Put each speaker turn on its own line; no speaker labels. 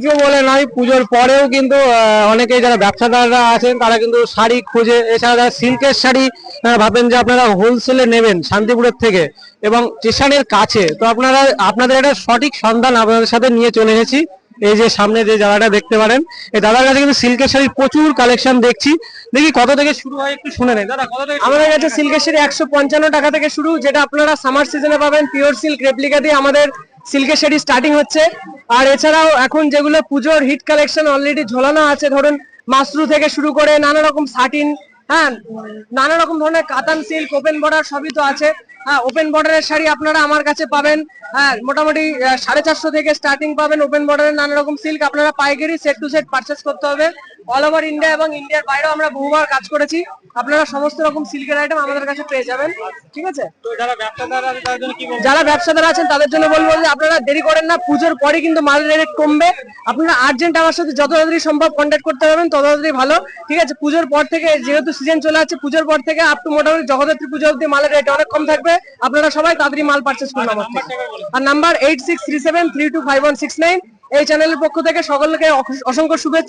পুজো বলে নয় পুজোর পরেও কিন্তু অনেকেই যারা ব্যবসাদাররা আছেন তারা কিন্তু শাড়ি খুঁজে এছাড়া যারা সিল্কের শাড়ি ভাবেন যে আপনারা হোলসেলে নেবেন শান্তিপুরের থেকে এবং স্টেশনের কাছে। তো আপনারা আপনাদের একটা সঠিক সন্ধান আপনাদের সাথে নিয়ে চলে এসেছি। এই যে সামনে যে জায়গাটা দেখতে পারেন এই দাদার কাছে কিন্তু সিল্কের শাড়ির প্রচুর কালেকশন দেখছি। দেখি কত থেকে শুরু হয় একটু শুনে নেই। দাদা কত থেকে
আমাদের কাছে সিল্কের শাড়ি একশো পঞ্চান্ন টাকা থেকে শুরু যেটা আপনারা সামার সিজনে পাবেন পিওর সিল্ক রেপ্লিকা দিয়ে আমাদের সিল্কের শাড়ি স্টার্টিং হচ্ছে। আর এছাড়াও এখন যেগুলো পুজোর হিট কালেকশন অলরেডি ঝোলানো আছে, ধরুন মাসরু থেকে শুরু করে নানা রকম সাটিন হ্যাঁ নানা রকম ধরনের কাতান সিল্ক ওপেন বর্ডার সবই তো আছে। হ্যাঁ ওপেন বর্ডারের শাড়ি আপনারা আমার কাছে পাবেন। হ্যাঁ মোটামুটি সাড়ে চারশো থেকে স্টার্টিং পাবেন ওপেন বর্ডারের নানা রকম সিল্ক আপনারা পাইকারি সেট টু সেট পারচেস করতে হবে। অল ওভার ইন্ডিয়া এবং ইন্ডিয়ার বাইরেও আমরা বহুবার কাজ করেছি। আপনারা সমস্ত রকম সিল্কের আইটেম আমাদের কাছে পেয়ে যাবেন। ঠিক আছে?
যারা ব্যবসাদার
আছেন তাদের জন্য বলব যে আপনারা দেরি করেন না পুজোর পরে কিন্তু মালের রেট কমবে। আপনারা আর্জেন্ট আমার সাথে যত তাড়াতাড়ি সম্ভব কন্ট্যাক্ট করতে পারবেন তত তাড়াতাড়ি ভালো। ঠিক আছে? পুজোর পর থেকে যেহেতু সিজন চলে আছে পুজোর পর থেকে আপ টু মোটামুটি জগদ্ধাত্রী পুজো অব্দি মালের রেট অনেক কম থাকবে। আপনারা সবাই তাড়াতাড়ি মাল পারচেস করুন আমার আর number eight six three seven three two five one six nine এই চ্যানেলের পক্ষ থেকে সকলকে অসংখ্য শুভেচ্ছা।